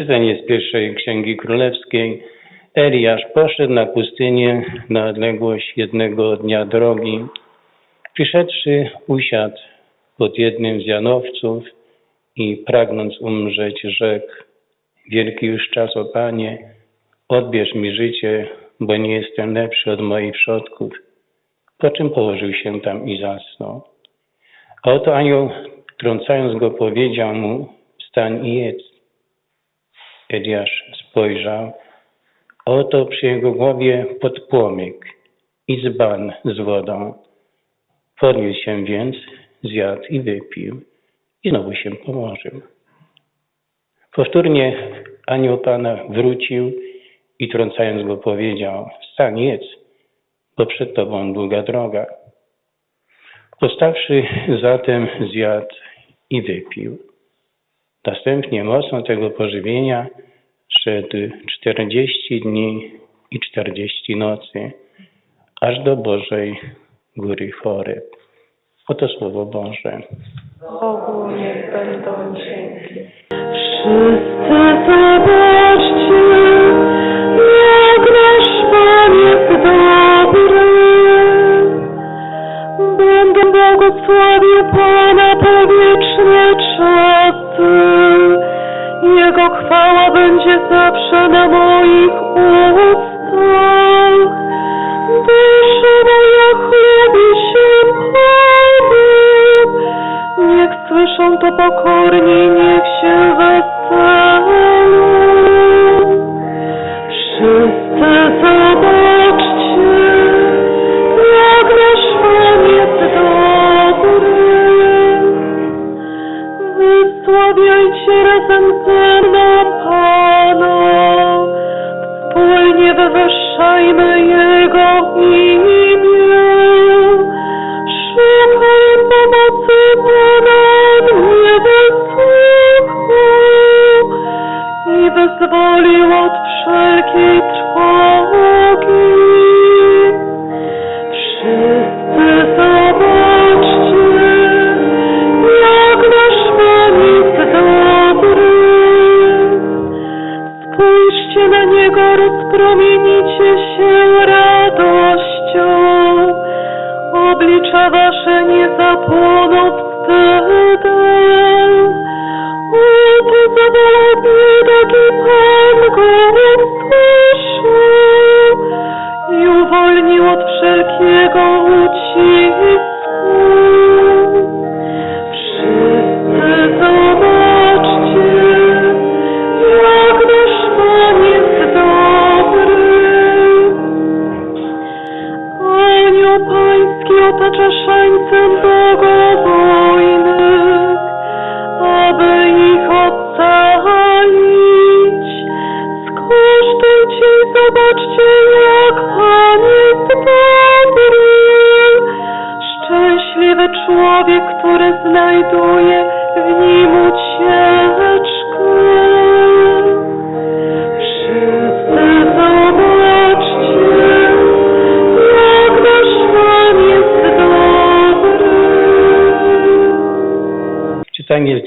Czytanie z pierwszej Księgi Królewskiej. Eliasz poszedł na pustynię na odległość jednego dnia drogi. Przyszedłszy, usiadł pod jednym z janowców i pragnąc umrzeć, rzekł, wielki już czas, o Panie, odbierz mi życie, bo nie jestem lepszy od moich przodków. Po czym położył się tam i zasnął. A oto anioł, trącając go, powiedział mu, wstań i jedz. Eliasz spojrzał, oto przy jego głowie podpłomyk i dzban z wodą. Podniósł się więc, zjadł i wypił i znowu się położył. Powtórnie anioł Pana wrócił i trącając go powiedział, wstań jedz, bo przed tobą długa droga. Postawszy zatem zjadł i wypił. Następnie mocą tego pożywienia szedł czterdzieści dni i czterdzieści nocy, aż do Bożej Góry Choreb. Oto Słowo Boże. Bogu niech będą dzięki. Wszyscy zobaczcie, jak nasz Pan jest dobry. Będę błogosławił Pana po wieczne czasy. Jego chwała będzie zawsze na moich ustach. Dusza moja chlubi się Panem. Niech słyszą to pokorni, niech się weselą. сердце ваше не затонут,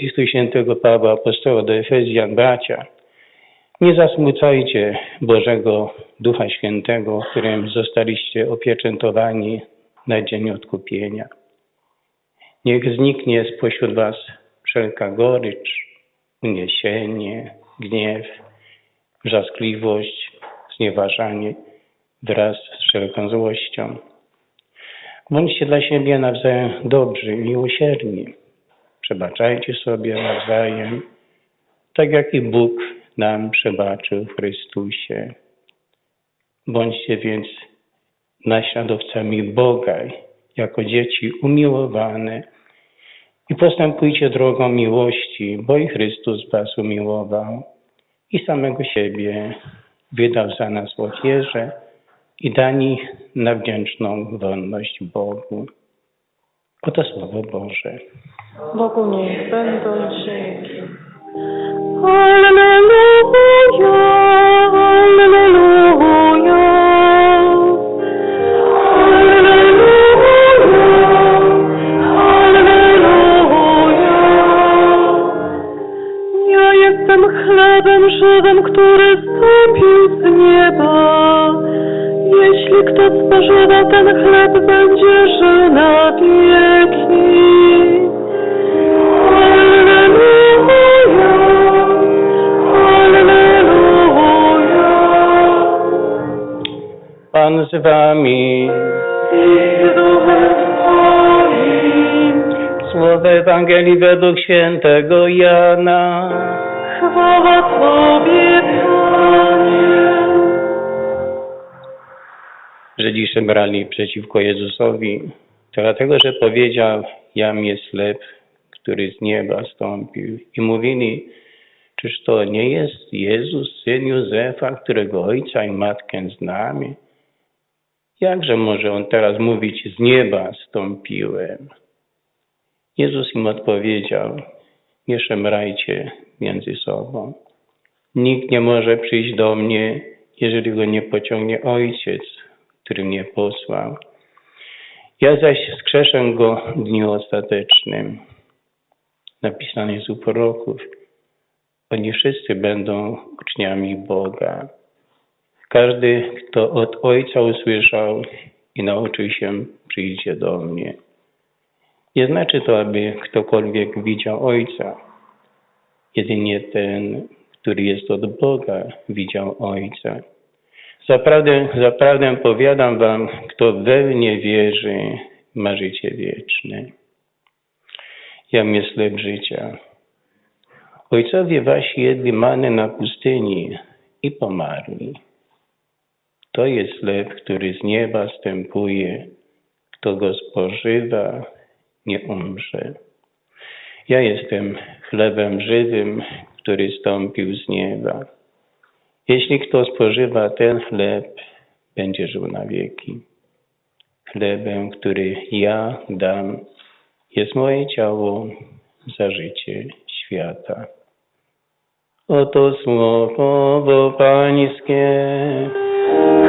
listu świętego Pawła Apostoła do Efezjan, bracia. Nie zasmucajcie Bożego Ducha Świętego, którym zostaliście opieczętowani na dzień odkupienia. Niech zniknie spośród was wszelka gorycz, uniesienie, gniew, wrzaskliwość, znieważanie wraz z wszelką złością. Bądźcie dla siebie nawzajem dobrzy i miłosierni. Przebaczajcie sobie nawzajem, tak jak i Bóg nam przebaczył w Chrystusie. Bądźcie więc naśladowcami Boga jako dzieci umiłowane i postępujcie drogą miłości, bo i Chrystus was umiłował i samego siebie wydał za nas w ofierze i dani na wdzięczną wolność Bogu. Oto Słowo Boże. Bogu niech będą dzięki. Alleluja, alleluja. Alleluja, alleluja. Ja jestem chlebem żywym, który zstąpił z nieba. Kto spożywa ten chleb, będzie żył na wieki. Pan z wami. Słowo Ewangelii według świętego Jana. Chwała Tobie, Panie. Żydzisze brali przeciwko Jezusowi, dlatego że powiedział, jam jest chleb, który z nieba stąpił. I mówili, czyż to nie jest Jezus, syn Józefa, którego ojca i matkę znamy? Jakże może on teraz mówić, z nieba stąpiłem? Jezus im odpowiedział, nie szemrajcie między sobą. Nikt nie może przyjść do mnie, jeżeli go nie pociągnie Ojciec, który mnie posłał. Ja zaś wskrzeszę go w dniu ostatecznym. Napisane jest u proroków. Oni wszyscy będą uczniami Boga. Każdy, kto od Ojca usłyszał i nauczył się, przyjdzie do mnie. Nie znaczy to, aby ktokolwiek widział Ojca. Jedynie ten, który jest od Boga, widział Ojca. Zaprawdę, zaprawdę powiadam wam, kto we mnie wierzy, ma życie wieczne. Jam jest życia. Ojcowie wasi jedli manę na pustyni i pomarli. To jest chleb, który z nieba stępuje. Kto go spożywa, nie umrze. Ja jestem chlebem żywym, który stąpił z nieba. Jeśli kto spożywa ten chleb, będzie żył na wieki. Chlebem, który ja dam, jest moje ciało za życie świata. Oto słowo Pańskie.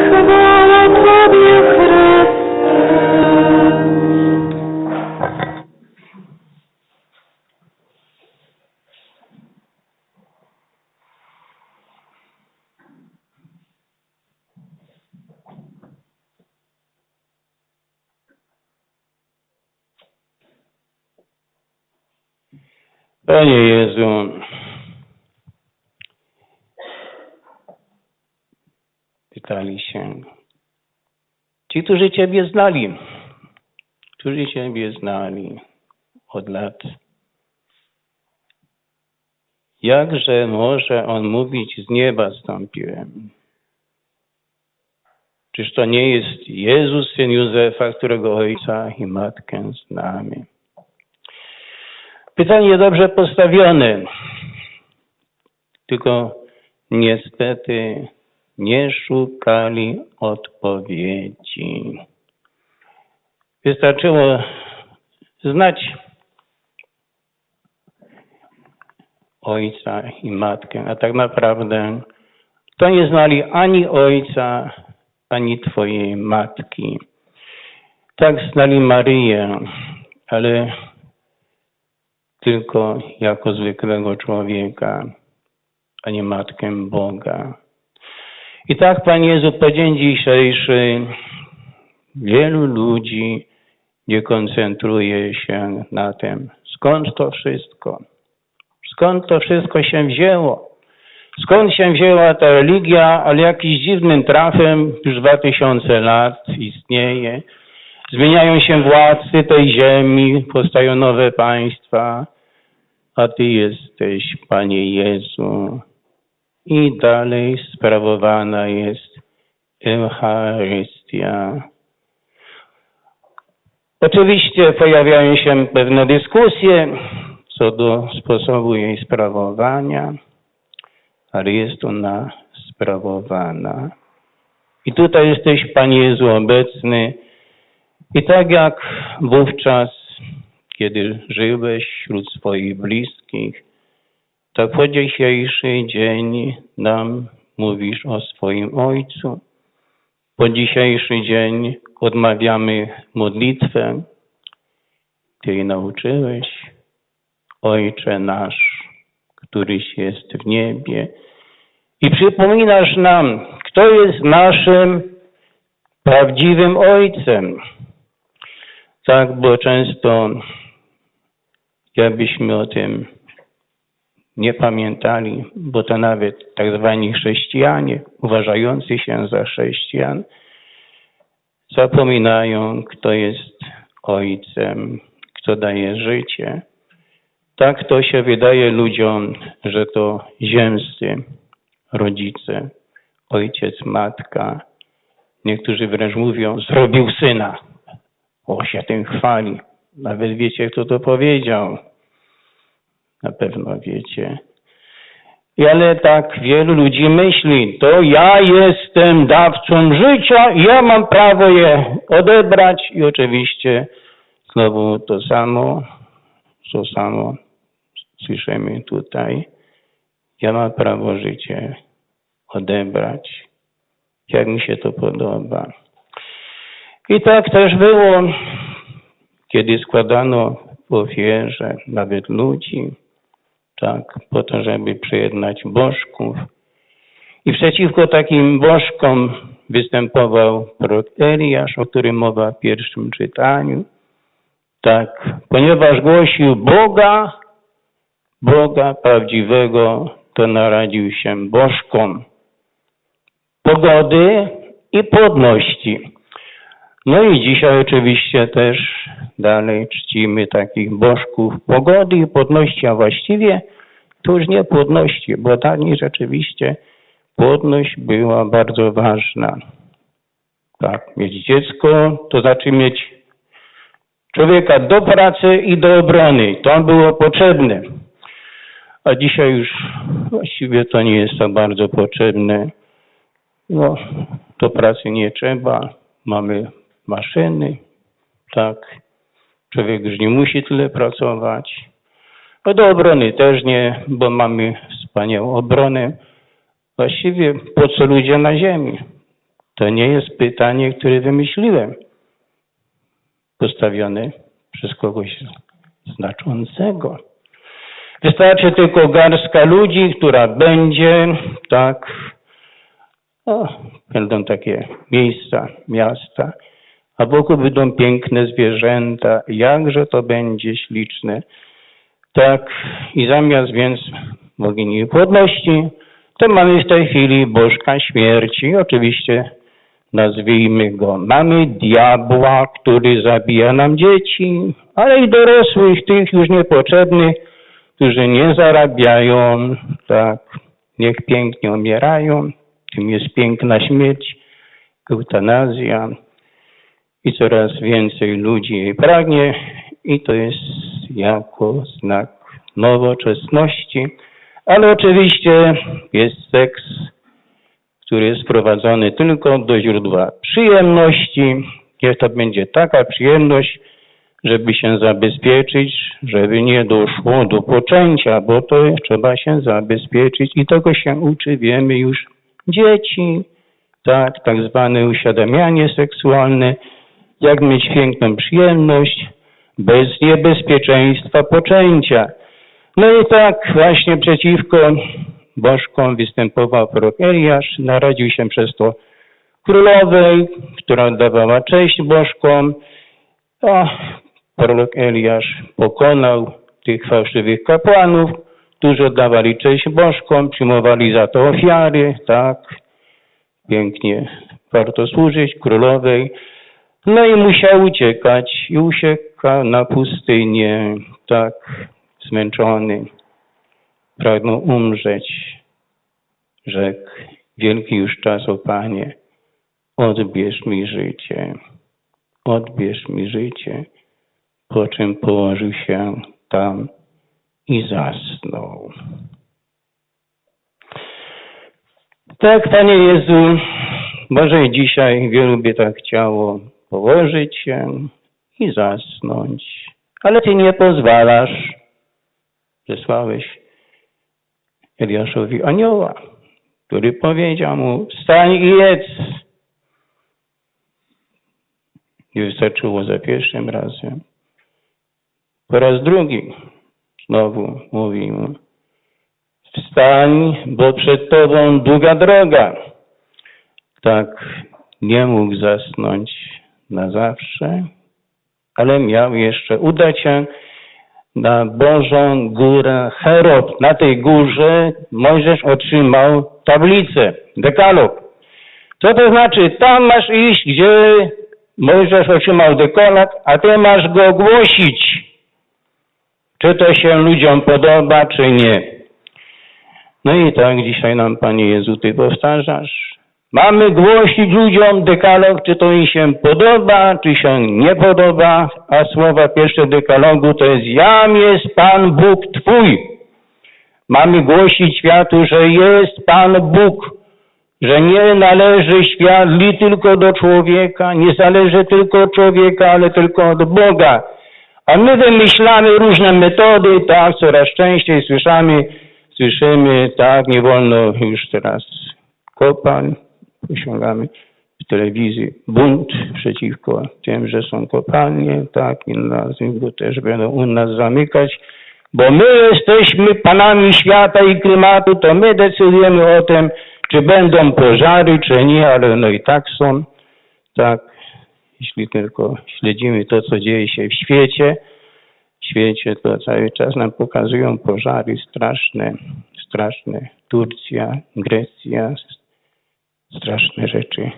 Chwała Tobie, Chryste. Panie Jezu, pytali się, ci, którzy Ciebie znali, którzy Ciebie znali od lat, jakże może On mówić, z nieba stąpiłem? Czyż to nie jest Jezus, syn Józefa, którego ojca i matkę znamy? Pytanie dobrze postawione, tylko niestety nie szukali odpowiedzi. Wystarczyło znać ojca i matkę, a tak naprawdę to nie znali ani ojca, ani twojej matki. Tak znali Maryję, ale tylko jako zwykłego człowieka, a nie Matkę Boga. I tak, Panie Jezu, po dzień dzisiejszy wielu ludzi nie koncentruje się na tym, skąd to wszystko, skąd to wszystko się wzięło, skąd się wzięła ta religia, ale jakiś dziwnym trafem już dwa tysiące lat istnieje. Zmieniają się władcy tej ziemi, powstają nowe państwa, a Ty jesteś, Panie Jezu. I dalej sprawowana jest Eucharystia. Oczywiście pojawiają się pewne dyskusje co do sposobu jej sprawowania, ale jest ona sprawowana. I tutaj jesteś, Panie Jezu, obecny. I tak jak wówczas, kiedy żyłeś wśród swoich bliskich, tak po dzisiejszy dzień nam mówisz o swoim Ojcu. Po dzisiejszy dzień odmawiamy modlitwę. Ty jej nauczyłeś. Ojcze nasz, któryś jest w niebie, i przypominasz nam, kto jest naszym prawdziwym Ojcem. Tak, bo często jakbyśmy o tym nie pamiętali, bo to nawet tak zwani chrześcijanie, uważający się za chrześcijan, zapominają, kto jest Ojcem, kto daje życie. Tak to się wydaje ludziom, że to ziemscy rodzice, ojciec, matka. Niektórzy wręcz mówią, zrobił syna. O, się tym chwali. Nawet wiecie, kto to powiedział. Na pewno wiecie. I ale tak wielu ludzi myśli, to ja jestem dawcą życia ja mam prawo je odebrać. I oczywiście znowu to samo, to samo słyszymy tutaj. Ja mam prawo życie odebrać, jak mi się to podoba. I tak też było, kiedy składano ofierze nawet ludzi, tak, po to, żeby przyjednać bożków. I przeciwko takim bożkom występował prorok Eliasz, o którym mowa w pierwszym czytaniu. Tak, ponieważ głosił Boga, Boga prawdziwego, to naradził się bożkom pogody i płodności. No i dzisiaj oczywiście też dalej czcimy takich bożków pogody i płodności, a właściwie to już nie płodności, bo dawniej rzeczywiście płodność była bardzo ważna. Tak, mieć dziecko, to znaczy mieć człowieka do pracy i do obrony. To było potrzebne. A dzisiaj już właściwie to nie jest tak bardzo potrzebne. No, do pracy nie trzeba. Mamy maszyny, tak. Człowiek już nie musi tyle pracować. A do obrony też nie, bo mamy wspaniałą obronę. Właściwie po co ludzie na ziemi? To nie jest pytanie, które wymyśliłem. Postawione przez kogoś znaczącego. Wystarczy tylko garstka ludzi, która będzie, tak, o, będą takie miejsca, miasta, a wokół będą piękne zwierzęta, jakże to będzie śliczne. Tak, i zamiast więc bogini płodności, to mamy w tej chwili bożka śmierci, oczywiście nazwijmy go. Mamy diabła, który zabija nam dzieci, ale i dorosłych, tych już niepotrzebnych, którzy nie zarabiają, tak, niech pięknie umierają, tym jest piękna śmierć, eutanazja i coraz więcej ludzi jej pragnie. I to jest jako znak nowoczesności, ale oczywiście jest seks, który jest sprowadzony tylko do źródła przyjemności. Niech to będzie taka przyjemność, żeby się zabezpieczyć, żeby nie doszło do poczęcia, bo to trzeba się zabezpieczyć. I tego się uczy, wiemy już dzieci, tak, tak zwane uświadamianie seksualne, jak mieć piękną przyjemność bez niebezpieczeństwa poczęcia. No i tak właśnie przeciwko bożkom występował prorok Eliasz, narodził się przez to królowej, która oddawała cześć bożkom, a prorok Eliasz pokonał tych fałszywych kapłanów, którzy oddawali cześć bożkom, przyjmowali za to ofiary, tak, pięknie warto służyć królowej. No i musiał uciekać i uciekał na pustynię, tak, zmęczony, pragnął umrzeć. Rzekł, wielki już czas, o Panie, odbierz mi życie, odbierz mi życie, po czym położył się tam i zasnął. Tak, Panie Jezu, może i dzisiaj wielu by tak chciało położyć się i zasnąć, ale Ty nie pozwalasz. Zesłałeś Eliaszowi anioła, który powiedział mu, wstań i jedz. Nie wystarczyło za pierwszym razem. Po raz drugi znowu mówi mu, Wstań, bo przed Tobą długa droga. Tak nie mógł zasnąć na zawsze, ale miał jeszcze udać się na Bożą Górę Herod. Na tej górze Mojżesz otrzymał tablicę, dekalog. Co to znaczy? Tam masz iść, gdzie Mojżesz otrzymał dekalog, a ty masz go głosić. Czy to się ludziom podoba, czy nie. No i tak dzisiaj nam, Panie Jezu, Ty powtarzasz. Mamy głosić ludziom dekalog, czy to im się podoba, czy się nie podoba, a słowa pierwsze dekalogu to jest Jam jest Pan Bóg Twój. Mamy głosić światu, że jest Pan Bóg, że nie należy świat li tylko do człowieka, nie zależy tylko od człowieka, ale tylko od Boga. A my wymyślamy różne metody, tak, coraz częściej słyszymy, słyszymy, tak, nie wolno już teraz kopalń, osiągamy w telewizji bunt przeciwko tym, że są kopalnie, tak, i go też będą u nas zamykać, bo my jesteśmy panami świata i klimatu, to my decydujemy o tym, czy będą pożary, czy nie, ale no i tak są, tak, jeśli tylko śledzimy to, co dzieje się w świecie, w świecie to cały czas nam pokazują pożary straszne, straszne. Turcja, Grecja, straszne rzeczy.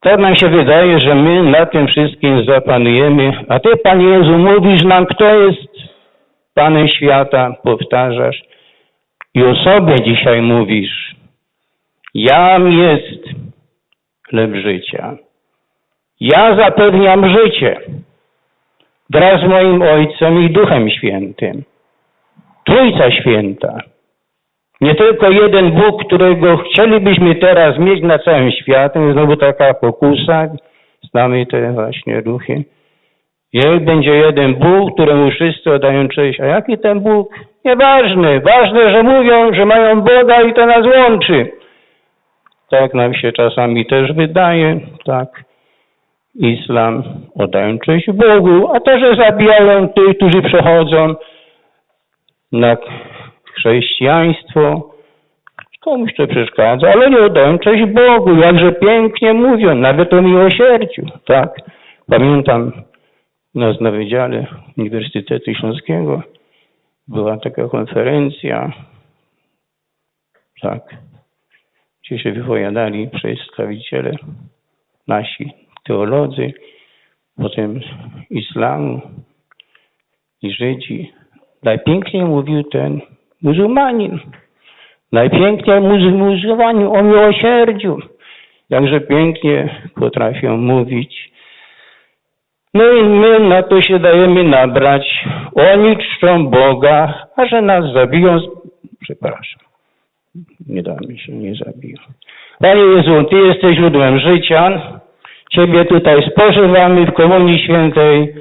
Tak nam się wydaje, że my na tym wszystkim zapanujemy, a Ty, Panie Jezu, mówisz nam, kto jest Panem świata, powtarzasz i o sobie dzisiaj mówisz. Jam jest chleb życia. Ja zapewniam życie wraz z moim Ojcem i Duchem Świętym. Trójca Święta. Nie tylko jeden Bóg, którego chcielibyśmy teraz mieć na całym świecie, znowu taka pokusa, znamy te właśnie duchy. Niech będzie jeden Bóg, któremu wszyscy oddają cześć. A jaki ten Bóg? Nieważne. Ważne, że mówią, że mają Boga i to nas łączy. Tak nam się czasami też wydaje, tak. Islam oddają cześć Bogu, a to, że zabijają tych, którzy przechodzą na chrześcijaństwo, komuś to przeszkadza, ale nie oddają cześć Bogu, jakże pięknie mówią, nawet o miłosierdziu, tak. Pamiętam nas na Wydziale Uniwersytetu Śląskiego była taka konferencja, tak, gdzie się wypowiadali przedstawiciele nasi teolodzy, potem islamu i Żydzi. Najpiękniej mówił ten muzułmanin. Najpiękniej muzu- muzułmanin o miłosierdziu. Jakże pięknie potrafią mówić. No i my na to się dajemy nabrać. Oni czczą Boga, a że nas zabiją, przepraszam, nie damy się, nie zabiją. Panie Jezu, Ty jesteś źródłem życia. Ciebie tutaj spożywamy w Komunii Świętej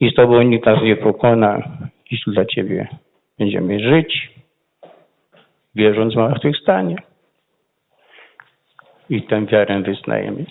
i z Tobą nikt nas nie pokona, jeśli dla Ciebie będziemy żyć, wierząc w zmartwychwstanie. I tę wiarę wyznajemy.